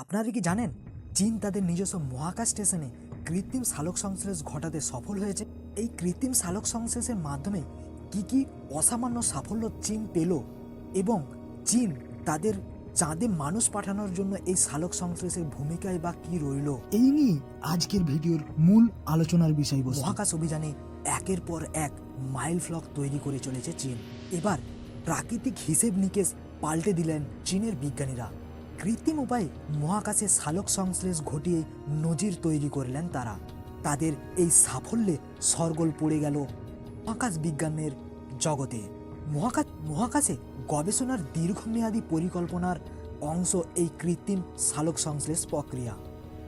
আপনারা কি জানেন চীন তাদের নিজস্ব মহাকাশ স্টেশনে কৃত্রিম সালোক সংশ্লেষ ঘটাতে সফল হয়েছে? এই কৃত্রিম সালোক সংশ্লেষের মাধ্যমে কি কি অসামান্য সাফল্য চীন পেল এবং চীন তাদের চাঁদে মানুষ পাঠানোর জন্য এই সালোক সংশ্লেষের ভূমিকায় বা কি রইল? এই নিয়ে আজকের ভিডিওর মূল আলোচনার বিষয়বস্তু। মহাকাশ অভিযানে একের পর এক মাইল ফ্লক তৈরি করে চলেছে চীন। এবার প্রাকৃতিক হিসেব নিকেশ পাল্টে দিলেন চীনের বিজ্ঞানীরা। কৃত্রিম উপায়ে মহাকাশে সালোক সংশ্লেষ ঘটিয়ে নজির তৈরি করলেন তারা। তাদের এই সাফল্যে সরগোল পড়ে গেল মহাকাশ বিজ্ঞানের জগতে। মহাকাশ মহাকাশে গবেষণার দীর্ঘমেয়াদী পরিকল্পনার অংশ এই কৃত্রিম সালোক সংশ্লেষ প্রক্রিয়া।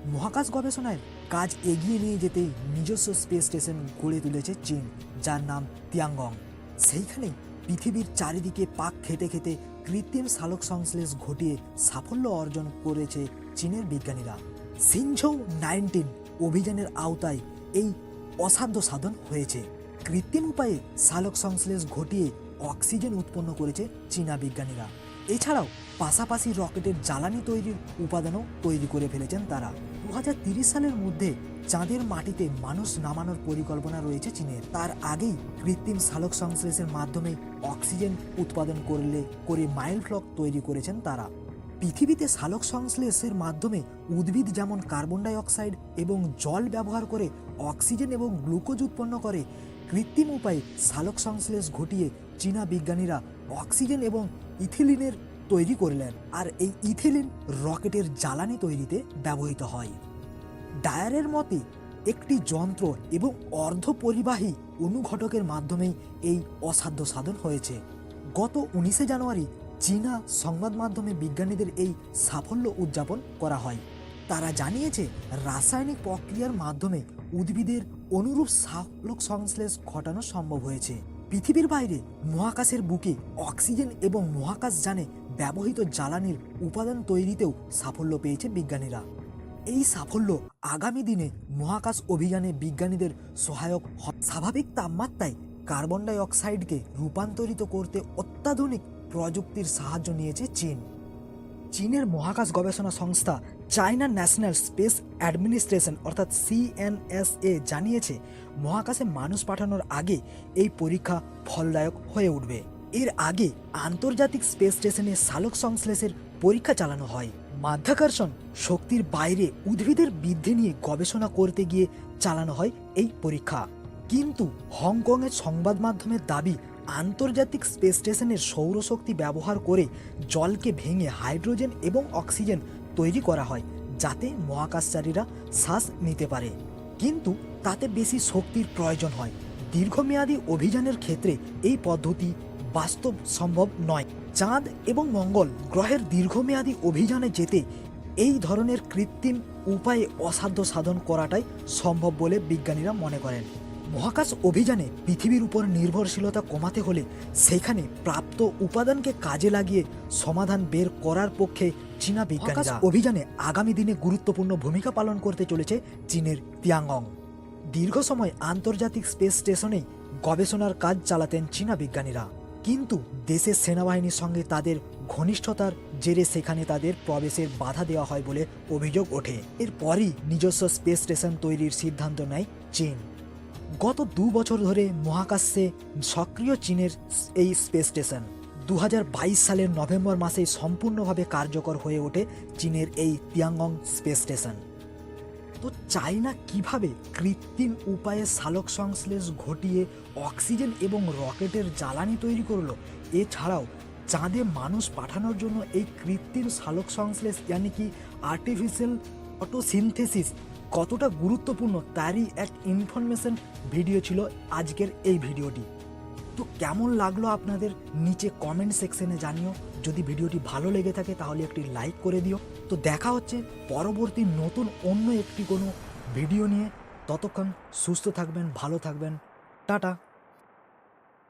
মহাকাশ গবেষণায় কাজ এগিয়ে নিয়ে যেতে নিজস্ব স্পেস স্টেশন গড়ে তুলেছে চীন, যার নাম তিয়াঙ্গং সেইখানে পৃথিবীর চারিদিকে পাক খেতে খেতে কৃত্রিম সালোক সংশ্লেষ ঘটিয়ে সাফল্য অর্জন করেছে চীনের বিজ্ঞানীরা। সিনঝৌ নাইনটিন অভিযানের আওতায় এই অসাধ্য সাধন হয়েছে। কৃত্রিম উপায়ে সালোক সংশ্লেষ ঘটিয়ে অক্সিজেন উৎপন্ন করেছে চীনা বিজ্ঞানীরা। এছাড়াও পাশাপাশি রকেটের জ্বালানি তৈরির উপাদানও তৈরি করে ফেলেছেন তারা। দু সালের মধ্যে চাঁদের মাটিতে মানুষ নামানোর পরিকল্পনা রয়েছে চীনের তার আগেই কৃত্রিম সালোক সংশ্লেষের মাধ্যমে অক্সিজেন উৎপাদন করলে, করে মাইল ফ্লক তৈরি করেছেন তারা। পৃথিবীতে সালোক সংশ্লেষের মাধ্যমে উদ্ভিদ যেমন কার্বন ডাই অক্সাইড এবং জল ব্যবহার করে অক্সিজেন এবং গ্লুকোজ উৎপন্ন করে, কৃত্রিম উপায়ে সালোক সংশ্লেষ ঘটিয়ে চীনা বিজ্ঞানীরা অক্সিজেন এবং ইথিলিনের তৈরি করলেন। আর এই ইথিলিন রকেটের জ্বালানি তৈরিতে ব্যবহৃত হয়। ডায়ারের মতে, একটি যন্ত্র এবং অর্ধপরিবাহী অনুঘটকের মাধ্যমেই এই অসাধ্য সাধন হয়েছে। গত উনিশে জানুয়ারি চীনা সংবাদ মাধ্যমে বিজ্ঞানীদের এই সাফল্য উদযাপন করা হয়। তারা জানিয়েছে, রাসায়নিক প্রক্রিয়ার মাধ্যমে উদ্ভিদের অনুরূপ সালোক সংশ্লেষ ঘটানো সম্ভব হয়েছে। পৃথিবীর বাইরে মহাকাশের বুকে অক্সিজেন এবং মহাকাশ মহাকাশযানে ব্যবহৃত জ্বালানির উপাদান তৈরিতেও সাফল্য পেয়েছে বিজ্ঞানীরা। এই সাফল্য আগামী দিনে মহাকাশ অভিযানে বিজ্ঞানীদের সহায়ক স্বাভাবিক তাপমাত্রায় কার্বন ডাই অক্সাইডকে রূপান্তরিত করতে অত্যাধুনিক প্রযুক্তির সাহায্য নিয়েছে চীন। চীনের মহাকাশ গবেষণা সংস্থা চায়না ন্যাশনাল স্পেস অ্যাডমিনিস্ট্রেশন, অর্থাৎ সিএনএসএ, জানিয়েছে মহাকাশে মানুষ পাঠানোর আগে এই পরীক্ষা ফলদায়ক হয়ে উঠবে। এর আগে আন্তর্জাতিক স্পেস স্টেশনে সালোক সংশ্লেষের পরীক্ষা চালানো হয়। মাধ্যাকর্ষণ শক্তির বাইরে উদ্ভিদের বৃদ্ধি নিয়ে গবেষণা করতে গিয়ে চালানো হয় এই পরীক্ষা। কিন্তু হংকংয়ের সংবাদ মাধ্যমের দাবি আন্তর্জাতিক স্পেস স্টেশনের সৌরশক্তি ব্যবহার করে জলকে ভেঙে হাইড্রোজেন এবং অক্সিজেন তৈরি করা হয়, যাতে মহাকাশচারীরা শ্বাস নিতে পারে। কিন্তু তাতে বেশি শক্তির প্রয়োজন হয়। দীর্ঘমেয়াদী অভিযানের ক্ষেত্রে এই পদ্ধতি বাস্তব সম্ভব নয়। চাঁদ এবং মঙ্গল গ্রহের দীর্ঘমেয়াদী অভিযানে যেতে এই ধরনের কৃত্রিম উপায়ে অসাধ্য সাধন করাটাই সম্ভব বলে বিজ্ঞানীরা মনে করেন। মহাকাশ অভিযানে পৃথিবীর উপর নির্ভরশীলতা কমাতে হলে সেখানে প্রাপ্ত উপাদানকে কাজে লাগিয়ে সমাধান বের করার পক্ষে চীনা বিজ্ঞানীরা অভিযানে আগামী দিনে গুরুত্বপূর্ণ ভূমিকা পালন করতে চলেছে চীনের তিয়াংং দীর্ঘ সময় আন্তর্জাতিক স্পেস স্টেশনেই গবেষণার কাজ চালাতেন চীনা বিজ্ঞানীরা। কিন্তু দেশের সেনাবাহিনীর সঙ্গে তাদের ঘনিষ্ঠতার জেরে সেখানে তাদের প্রবেশের বাধা দেওয়া হয় বলে অভিযোগ ওঠে। এরপরই নিজস্ব স্পেস স্টেশন তৈরির সিদ্ধান্ত নেয় চীন। গত দু বছর ধরে মহাকাশে সক্রিয় চীনের এই স্পেস স্টেশন। দু হাজার বাইশ সালের নভেম্বর মাসে সম্পূর্ণভাবে কার্যকর হয়ে ওঠে চীনের এই তিয়াঙ্গং স্পেস স্টেশন। তো চায়না কীভাবে কৃত্রিম উপায়ে সালোক সংশ্লেষ ঘটিয়ে অক্সিজেন এবং রকেটের জ্বালানি তৈরি করল, এছাড়াও চাঁদে মানুষ পাঠানোর জন্য এই কৃত্রিম সালোক সংশ্লেষ কি আর্টিফিশিয়াল অটোসিনথেসিস কতটা গুরুত্বপূর্ণ তারই এক ইনফরমেশন ভিডিও ছিল আজকের এই ভিডিওটি তো কেমন লাগল আপনাদের নিচে কমেন্ট সেকশনে জানিও। যদি ভিডিওটি ভালো লেগে থাকে তাহলে একটি লাইক করে দিও। তো দেখা হচ্ছে পরবর্তী নতুন অন্য একটি কোনো ভিডিও নিয়ে। ততক্ষণ সুস্থ থাকবেন, ভালো থাকবেন। টাটা।